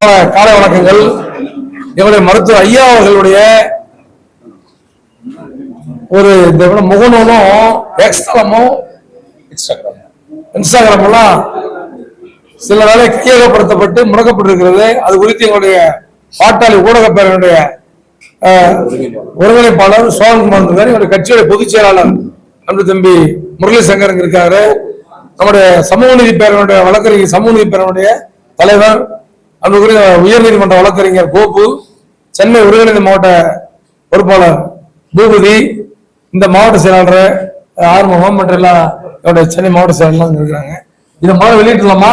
காலை வணக்கங்கள். எங்களுடைய மருத்துவர் ஐயா அவர்களுடைய ஒரு முகநூலும் எக்ஸ்தலமும் இன்ஸ்டாகிராம் இன்ஸ்டாகிராம் எல்லாம் சில வேலை கையகப்படுத்தப்பட்டு முடக்கப்பட்டிருக்கிறது. அது குறித்து எங்களுடைய பாட்டாளி ஊடக பேரனுடைய ஒருங்கிணைப்பாளர் சோழன்குமார் இருக்காரு எங்களுடைய கட்சியுடைய பொதுச் செயலாளர் அன்பு தம்பி முரளி இருக்காரு. நம்முடைய சமூக நீதி பேரனுடைய வழக்கறிஞர் சமூக நீதி பேரனுடைய தலைவர் அன்புக்குரிய உயர்நீதிமன்ற வழக்கறிஞர் கோபு சென்னை ஒருங்கிணைந்த மாவட்ட பொறுப்பாளர் பூபதி இந்த மாவட்ட செயலாளர் ஆறுமுகம் மற்ற எல்லாம் என்னுடைய சென்னை மாவட்ட செயலாளர் இருக்கிறாங்க. இதை முதல்ல வெளியிட்டலாமா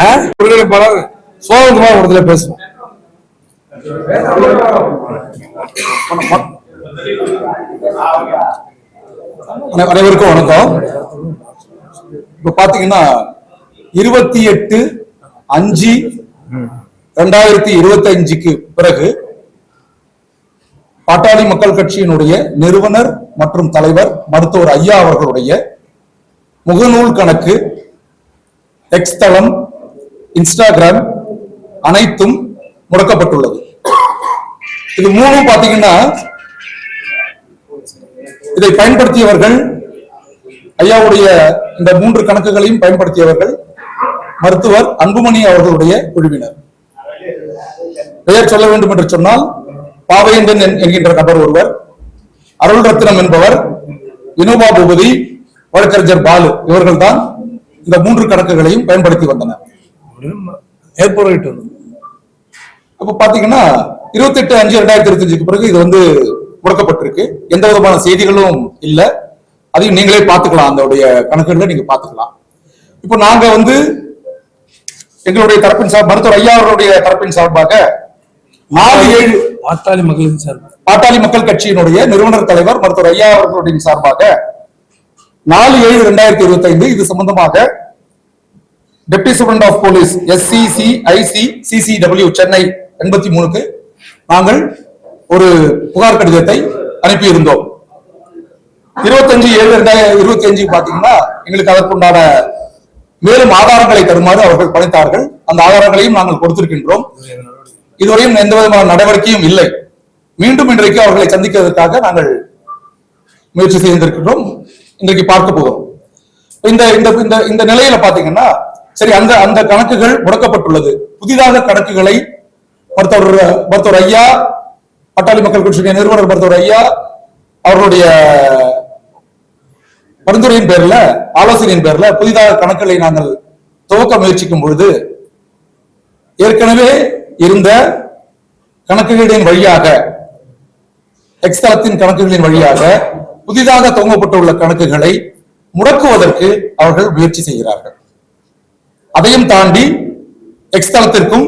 ஆ? ஒருங்கிணைப்பாளர் சோழகுமார் இடத்துல பேசுவோம். அனைவருக்கும் வணக்கம். இப்ப பாத்தீங்கன்னா இருபத்தி எட்டு அஞ்சு ரெண்டாயிரத்தி இருபத்தி அஞ்சுக்கு பிறகு பாட்டாளி மக்கள் கட்சியினுடைய நிறுவனர் மற்றும் தலைவர் மருத்துவர் ஐயா அவர்களுடைய முகநூல் கணக்கு எக்ஸ் தளம் இன்ஸ்டாகிராம் அனைத்தும் முடக்கப்பட்டுள்ளது. இது மூணும் பாத்தீங்கன்னா இதை பயன்படுத்தியவர்கள் ஐயாவுடைய இந்த மூன்று கணக்குகளையும் பயன்படுத்தியவர்கள் மருத்துவர் அன்புமணி அவர்களுடைய குழுவினர். பெயர் சொல்ல வேண்டும் என்று சொன்னால் பாவையந்தன் என்- என்கின்ற நபர் ஒருவர் அருள் ரத்னம் என்பவர் வினோபா பூபதி வழக்கறிஞர் பாலு இவர்கள்தான் இந்த மூன்று கணக்குகளையும் பயன்படுத்தி வந்தனர். அப்ப பாத்தீங்கன்னா இருபத்தி எட்டு அஞ்சு ரெண்டாயிரத்தி இருபத்தி அஞ்சுக்கு பிறகு இது வந்து முடக்கப்பட்டிருக்கு. எந்த விதமான செய்திகளும் இல்ல. அதையும் நீங்களே பார்த்துக்கலாம். அதோடைய கணக்குகளை நீங்க பார்த்துக்கலாம். இப்போ நாங்க வந்து எங்களுடைய தரப்பின் சார் மருத்துவர் ஐயா அவர்களுடைய தரப்பின் சார்பாக நாலு ஏழு பாட்டாளி மக்களின் சார்பு. பாட்டாளி மக்கள் கட்சியினுடைய நிறுவனர் தலைவர் மருத்துவர் ஐயா அவர்களுடைய சார்பாக நாலு ஏழு ரெண்டாயிரத்தி இருபத்தி ஐந்து இது சம்பந்தமாக deputy superintendent of police SCC IC CCW Chennai எண்பத்தி மூணுக்கு நாங்கள் ஒரு புகார் கடிதத்தை அனுப்பியிருந்தோம். இருபத்தஞ்சு ஏழு ரெண்டாயிரத்தி இருபத்தி அஞ்சு பாத்தீங்கன்னா எங்களுக்கு அதற்குண்டான மேலும் ஆதாரங்களை தருமாறு அவர்கள் பணித்தார்கள் அந்த ஆதாரங்களையும் நாங்கள் கொடுத்திருக்கின்றோம். இதுவரையும் எந்த விதமான நடவடிக்கையும் இல்லை. மீண்டும் இன்றைக்கு அவர்களை சந்திக்கிறதுக்காக நாங்கள் முயற்சி செய்திருக்கின்றோம். இன்றைக்கு பார்க்க போகிறோம். இந்த இந்த இந்த இந்த நிலையில பாத்தீங்கன்னா சரி அந்த அந்த கணக்குகள் முடக்கப்பட்டுள்ளது. புதிதாக கணக்குகளை மருத்துவர் மருத்துவர் ஐயா பட்டாளி மக்கள் கட்சியுடைய நிறுவனர் மருத்துவர் ஐயா அவர்களுடைய பரிந்துரையின் பேர்ல ஆலோசனையின் பேர்ல புதிதாக கணக்குகளை நாங்கள் துவக்க முயற்சிக்கும் பொழுது ஏற்கனவே இருந்த கணக்குகளின் வழியாக எக்ஸ்தலத்தின் கணக்குகளின் வழியாக புதிதாக துவங்கப்பட்டுள்ள கணக்குகளை முடக்குவதற்கு அவர்கள் முயற்சி செய்கிறார்கள். அதையும் தாண்டி எக்ஸ்தலத்திற்கும்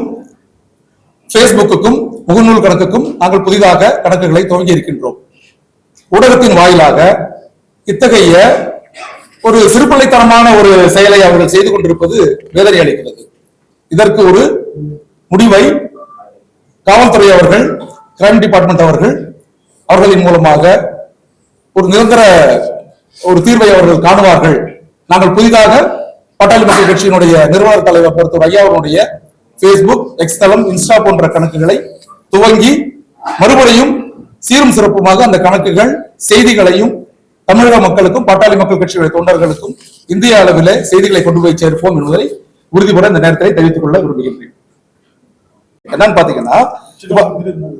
பேஸ்புக்குக்கும் முகநூல் கணக்குக்கும் நாங்கள் புதிதாக கணக்குகளை துவங்கி இருக்கின்றோம் ஊடகத்தின் வாயிலாக இத்தகைய ஒரு சிறுபிள்ளைத்தனமான ஒரு செயலை அவர்கள் செய்து கொண்டிருப்பது வேதனை அளிக்கிறது. இதற்கு ஒரு முடிவை காவல்துறை அவர்கள் கிரைம் டிபார்ட்மெண்ட் அவர்கள் அவர்களின் மூலமாக ஒரு நிரந்தர ஒரு தீர்வை அவர்கள் காணுவார்கள். நாங்கள் புதிதாக பாட்டாளி மக்கள் கட்சியினுடைய நிறுவனர் தலைவர் பொறுத்தவர் ஐயா அவருடைய பேஸ்புக் எக்ஸ் தளம் இன்ஸ்டா போன்ற கணக்குகளை துவங்கி மறுபடியும் சீரும் சிறப்புமாக அந்த கணக்குகள் செய்திகளையும் தமிழக மக்களுக்கும் பாட்டாளி மக்கள் கட்சியுடைய தொண்டர்களுக்கும் இந்திய அளவிலே செய்திகளை கொண்டு போய் சேர்ப்போம் என்பதை உறுதிபட இந்த நேரத்தில் தெரிவித்துக் கொள்ள விரும்புகின்றேன். என்னன்னு பாத்தீங்கன்னா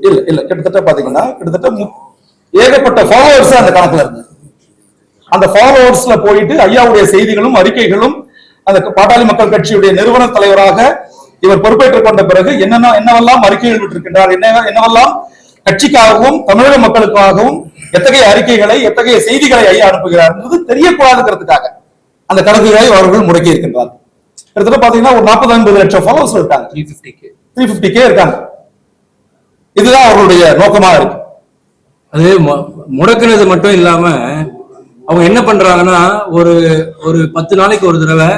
இல்ல இல்ல கிட்டத்தட்ட பாத்தீங்கன்னா கிட்டத்தட்ட ஏகப்பட்ட ஃபாலோவர்ஸ் அந்த கணக்குல இருக்கு. அந்த ஃபாலோவர்ஸ்ல போயிட்டு ஐயாவுடைய செய்திகளும் அறிக்கைகளும் அந்த பாட்டாளி மக்கள் கட்சியுடைய நிறுவன தலைவராக இவர் பொறுப்பேற்றுக் கொண்ட பிறகு என்னென்ன என்னவெல்லாம் அறிக்கைகள் விட்டிருக்கின்றார் என்ன என்னவெல்லாம் கட்சிக்காகவும் தமிழக மக்களுக்காகவும் எத்தகைய அறிக்கைகளை எத்தகைய செய்திகளை ஐயா அனுப்புகிறார் என்பது தெரியக்கூடாதுங்கிறதுக்காக அந்த கணக்குகளை அவர்கள் முடக்கி இருக்கின்றார் கிட்டத்தட்ட பாத்தீங்கன்னா ஒரு நாற்பது ஐம்பது லட்சம் ஃபாலோவர்ஸ் இருக்காங்க. Three fifty K three fifty K இருக்காங்க. இதுதான் அவர்களுடைய நோக்கமா இருக்கு. அது முடக்குனது மட்டும் இல்லாம அவங்க என்ன பண்றாங்கன்னா ஒரு ஒரு பத்து நாளைக்கு ஒரு தடவை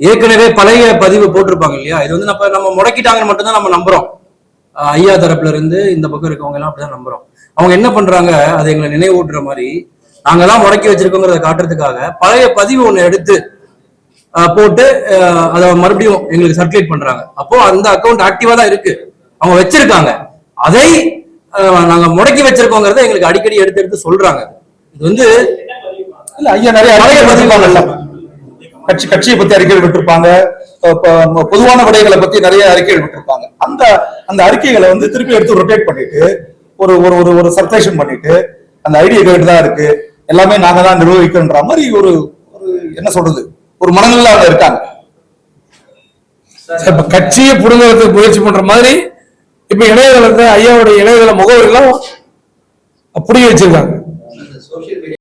ஏற்கனவே பழைய பதிவு போட்டிருப்பாங்க இல்லையா? இது வந்து நம்ம நம்ம முடக்கிட்டாங்கன்னு மட்டும்தான் நம்ம நம்புறோம். ஐயா தரப்புல இருந்து இந்த பக்கம் இருக்கவங்க எல்லாம் அப்படிதான் நம்புறோம். அவங்க என்ன பண்றாங்க? அதை எங்களை நினைவூட்டுற மாதிரி. நாங்கெல்லாம் முடக்கி வச்சிருக்கோங்கிறத காட்டுறதுக்காக பழைய பதிவு ஒண்ணு எடுத்து போட்டு அதை மறுபடியும் எங்களுக்கு சர்க்குலேட் பண்றாங்க. அப்போ அந்த அக்கவுண்ட் ஆக்டிவா தான் இருக்கு. அவங்க வச்சிருக்காங்க. அதை நாங்க முடக்கி வச்சிருக்கோங்கிறத எங்களுக்கு அடிக்கடி எடுத்து எடுத்து சொல்றாங்க. இது வந்து இல்ல ஐயா நிறைய பழைய அறிக்கைகள் விட்டிருப்பாங்கல்ல கட்சி கட்சியை பத்தி அறிக்கைகள் விட்டிருப்பாங்க. பொதுவான விடைகளை பத்தி நிறைய அறிக்கைகள் விட்டிருப்பாங்க. அந்த அந்த அறிக்கைகளை வந்து திருப்பி எடுத்து ரொட்டேட் பண்ணிட்டு ஒரு ஒரு ஒரு ஒரு சர்க்குலேஷன் பண்ணிட்டு அந்த ஐடியா கேட்டு தான் இருக்கு. எல்லாமே நாங்க தான் நிர்வகிக்கன்ற மாதிரி ஒரு ஒரு என்ன சொல்றது? ஒரு மனநிலை அவங்க இருக்காங்க. இப்ப கட்சியை புடுங்கிறதுக்கு முயற்சி பண்ற மாதிரி இப்ப இணையதளத்தை ஐயாவுடைய இணையதள முகவரி புரிய வச்சிருக்காங்க.